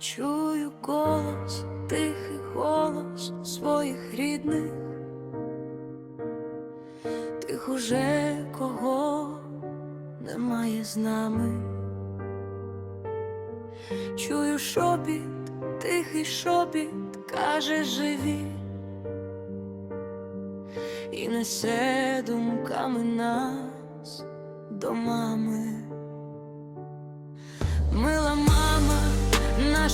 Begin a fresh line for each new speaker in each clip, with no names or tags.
Чую голос, тихий голос своїх рідних, тих уже кого немає з нами. Чую шопіт, тихий шопіт, каже живі, і несе думками нас до мами.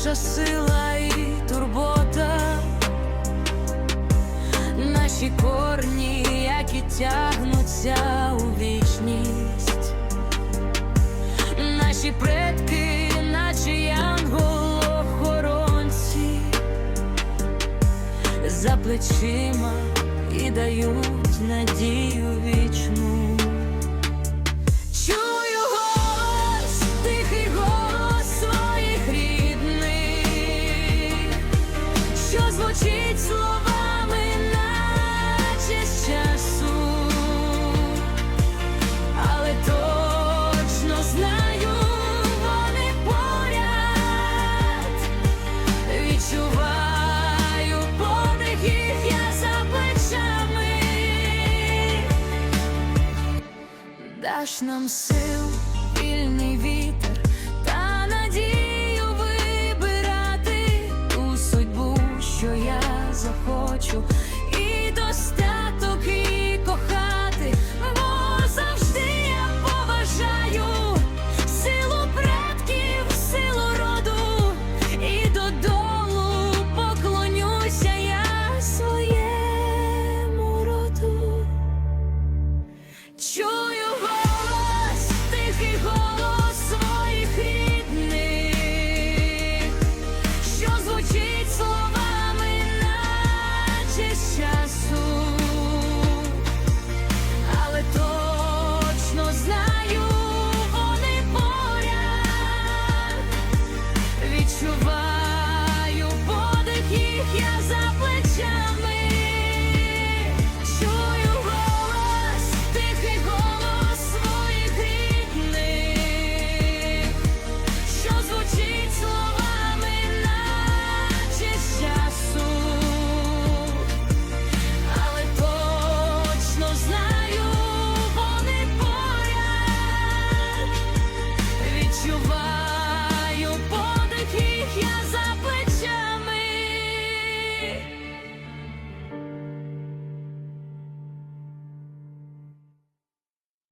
Наша сила і турбота, наші корні, які тягнуться у вічність, наші предки, наче янголохоронці, за плечима і дають надію вічну. Звучить словами, наче з часу, але точно знаю, поряд, відчуваю подих плечами. Даш нам сил, вільний вітер Joy.